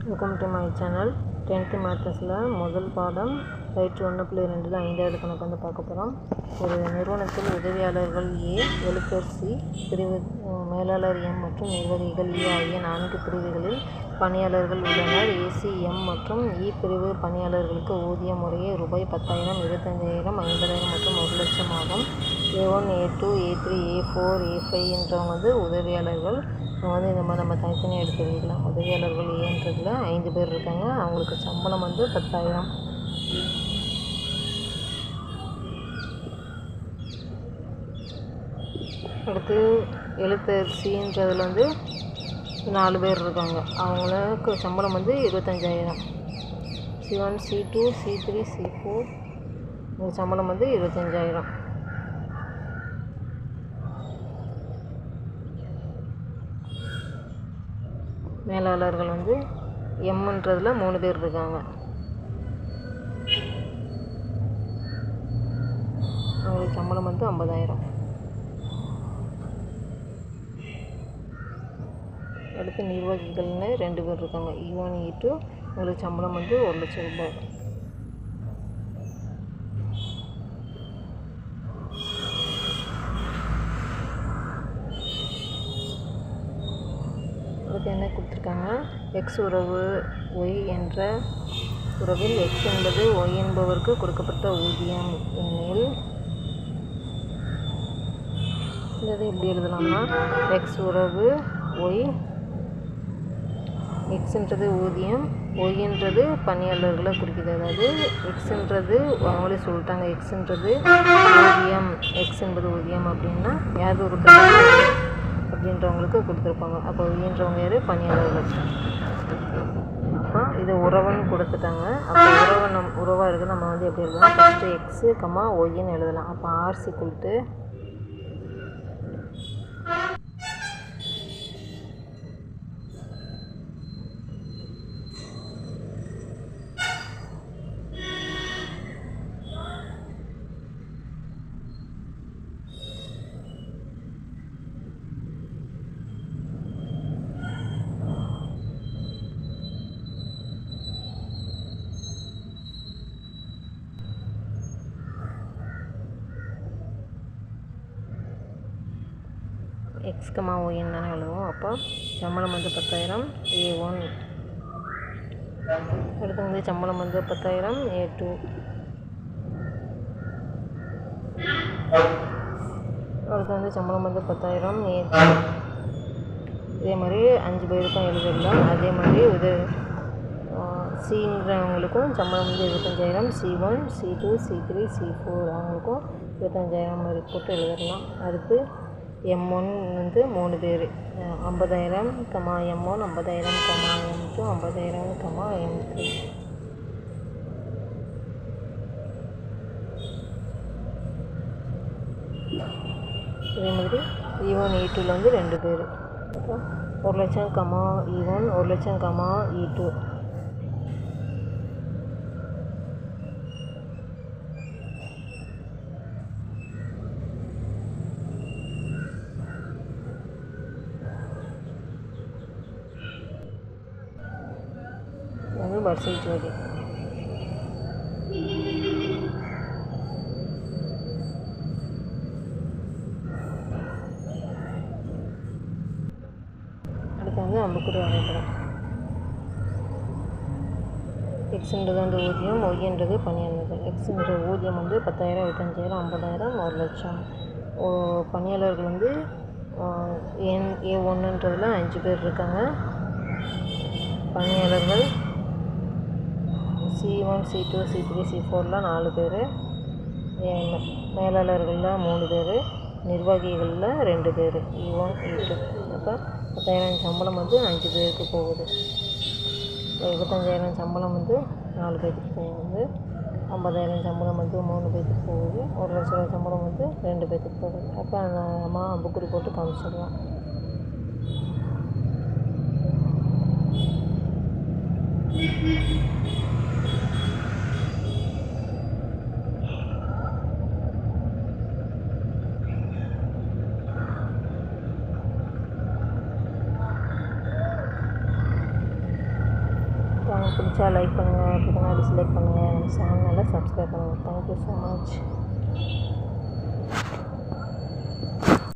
Welcome to my channel tenth மேத்தஸில் முதல் பாடம் பயிற்சி ஒன்று புள்ளி ரெண்டில் ஐந்தாவது கணக்கு வந்து பார்க்க போகிறோம் ஒரு நிறுவனத்தில் உதவியாளர்கள் ஏ எழுத்தர் சி பிரிவு மேலாளர் எம் மற்றும் நிர்வாகிகள் ஏ ஆகிய நான்கு பிரிவுகளில் பணியாளர்கள் உள்ளனர். ஏசி எம் மற்றும் இ பிரிவு பணியாளர்களுக்கு ஊதிய முறையே ரூபாய் பத்தாயிரம் இருபத்தஞ்சாயிரம் ஐம்பதாயிரம் மற்றும் ஒரு லட்சம் ஆகும். A one A two A three A four A five என்றவங்க வந்து உதவியாளர்கள் அவங்க வந்து இந்த மாதிரி நம்ம தனித்தனியாக எடுத்து வைக்கலாம் உதவியாளர்கள் ஏன்றதில் ஐந்து பேர் இருக்காங்க. அவங்களுக்கு சம்பளம் வந்து பத்தாயிரம். அடுத்து எழுத்தரிசின்றதுல வந்து நாலு பேர் இருக்காங்க. அவங்களுக்கு சம்பளம் வந்து இருபத்தஞ்சாயிரம். C one C two C three C four சம்பளம் வந்து இருபத்தஞ்சாயிரம். மேலாளர்கள் வந்து எம்ன்றதில் மூணு பேர் இருக்காங்க. அவங்களுக்கு சம்பளம் வந்து ஐம்பதாயிரம். அடுத்து நிர்வாகிகள்னு ரெண்டு பேர் இருக்காங்க. E ஈவானி e இ டூ உங்களுக்கு சம்பளம் வந்து ஒரு லட்சம் ரூபாய். அடுத்து என்ன கொடுத்துருக்காங்க எக்ஸ் உறவு ஒய் என்ற உறவில் எக்ஸ் என்பது ஒய் என்பவருக்கு கொடுக்கப்பட்ட ஊதியம் எனில் இதை எப்படி எழுதலாம்னா எக்ஸ் உறவு ஒய் எக்ஸ்ன்றது ஊதியம் ஒய்ன்றது பணியாளர்களை குறிக்குது. அதாவது எக்ஸ்ன்றது அவங்களே சொல்லிட்டாங்க எக்ஸ்ன்றது ஊதியம் எக்ஸ் என்பது ஊதியம் அப்படின்னா யார் ஒரு அப்படின்றவங்களுக்கு கொடுத்துருப்பாங்க. அப்போ ஒய்ன்றவங்க யார்? பணியாளர்கள் அப்போ இது உறவுன்னு கொடுத்துட்டாங்க. அப்போ உறவு நம் உறவாக இருக்குது நம்ம வந்து எப்படி எழுதலாம் ஃபஸ்ட்டு எக்ஸு கம்மா ஒய்ன்னு எழுதலாம். அப்போ ஆர்சி கொடுத்து எக்ஸ் கமா ஒய்ன்னு தானே எழுதுவோம். அப்போ சம்பளம் வந்து பத்தாயிரம். ஏ ஒன் அடுத்து வந்து சம்பளம் வந்து பத்தாயிரம். ஏ டூ அடுத்து வந்து சம்பளம் வந்து பத்தாயிரம். ஏ இதே மாதிரி அஞ்சு பேருக்கும் எழுதிடலாம். அதே மாதிரி இது சின்றவங்களுக்கும் சம்பளம் வந்து இருபத்தஞ்சாயிரம். C one C two C three C four அவங்களுக்கும் இருபத்தஞ்சாயிரம் மாதிரி போட்டு எழுதிடலாம். அடுத்து எம் ஒன் வந்து மூணு பேர். ஐம்பதாயிரம் கமா எம் ஒன் ஐம்பதாயிரம் கமா எம் டூ ஐம்பதாயிரம் கமா எம் த்ரீ இதே மாதிரி இ இ டூவில் வந்து ரெண்டு பேர். அப்போ ஒரு லட்சம் கமா e இ ஒன் ஒரு லட்சம் கமா e இ டூ வந்து வரிசை ஜோடி அடுத்து வந்து அம்புக்குடி வரைபடம் எக்ஸுன்றது வந்து ஊதியம் ஒய்ன்றது பணியாளர்கள் எக்ஸுன்ற ஊதியம் வந்து பத்தாயிரம் இருபத்தஞ்சாயிரம் ஐம்பதாயிரம் ஒரு லட்சம் ஓ பணியாளர்கள் வந்து என் ஏ ஒன்றுன்றதுல அஞ்சு பேர் இருக்காங்க பணியாளர்கள் C one C two C three C ஃபோரில் நாலு பேர். மேலாளர்களில் மூணு பேர். நிர்வாகிகளில் ரெண்டு பேர். E e one E e two அப்போ பத்தாயிரம் சம்பளம் வந்து அஞ்சு பேருக்கு போகுது. இருபத்தஞ்சாயிரம் சம்பளம் வந்து நாலு பேருக்கு போகுது. ஐம்பதாயிரம் சம்பளம் வந்து மூணு பேர்த்துக்கு போகுது. ஒரு லட்ச ரூபா சம்பளம் வந்து ரெண்டு பேருக்கு போகுது. அப்போ அந்த அம்மா புக் ரிப்போர்ட்டு காமிச்சிடலாம் பிடிச்சா லைக் பண்ணுங்கள் பிடிக்கனா டிஸ்லைக் பண்ணுங்கள் நம்ம சேனலை சப்ஸ்கிரைப் பண்ணுங்கள் தேங்க்யூ ஸோ மச்